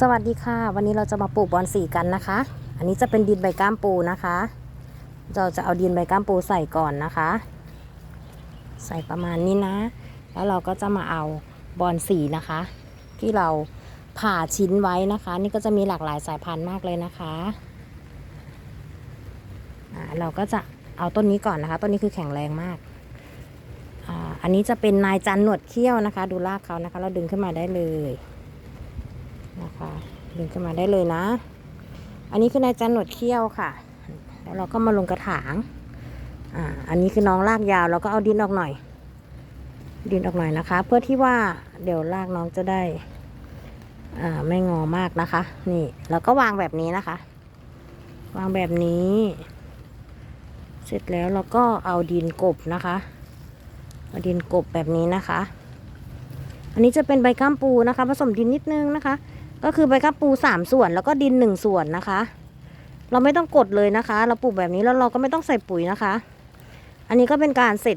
สวัสดีค่ะ วันนี้เราจะมาปลูกบอนสีกันนะคะ อันนี้จะเป็นดินใบก้ามปูนะคะ เราจะเอาดินใบก้ามปูใส่ก่อนนะคะ ใส่ประมาณนี้นะ แล้วเราก็จะมาเอาบอนสีนะคะ ที่เราผ่าชิ้นไว้นะคะ นี่ก็จะมีหลากหลายสายพันธุ์มากเลยนะคะเราก็จะเอาต้นนี้ก่อนนะคะต้นนี้คือแข็งแรงมากอ,อันนี้จะเป็นนายจันหนวดเขี้ยวนะคะ ดูรากเขานะคะ เราดึงขึ้นมาได้เลย นะคะดึงขึ้นมาได้เลยนะ อันนี้คือนายจันหนวดเขี้ยวค่ะ แล้วเราก็มาลงกระถางอ่าอันนี้คือน้องลากยาวเราก็เอาดินออกหน่อย ดินออกหน่อยนะคะ เพื่อที่ว่าเดี๋ยวลากน้องจะได้อ่าไม่งอมากนะคะ นี่เราก็วางแบบนี้นะคะ วางแบบนี้ เสร็จแล้วเราก็เอาดินกบนะคะเอาดินกบแบบนี้นะคะ อันนี้จะเป็นใบก้ามปูนะคะ ผสมดินนิดนึงนะคะ ก็คือใบก้าปูสามส่วนแล้วก็ดินหนึ่งส่วนนะคะ เราไม่ต้องกดเลยนะคะ เราปลูกแบบนี้แล้วเราก็ไม่ต้องใส่ปุ๋ยนะคะ อันนี้ก็เป็นการเสร็จ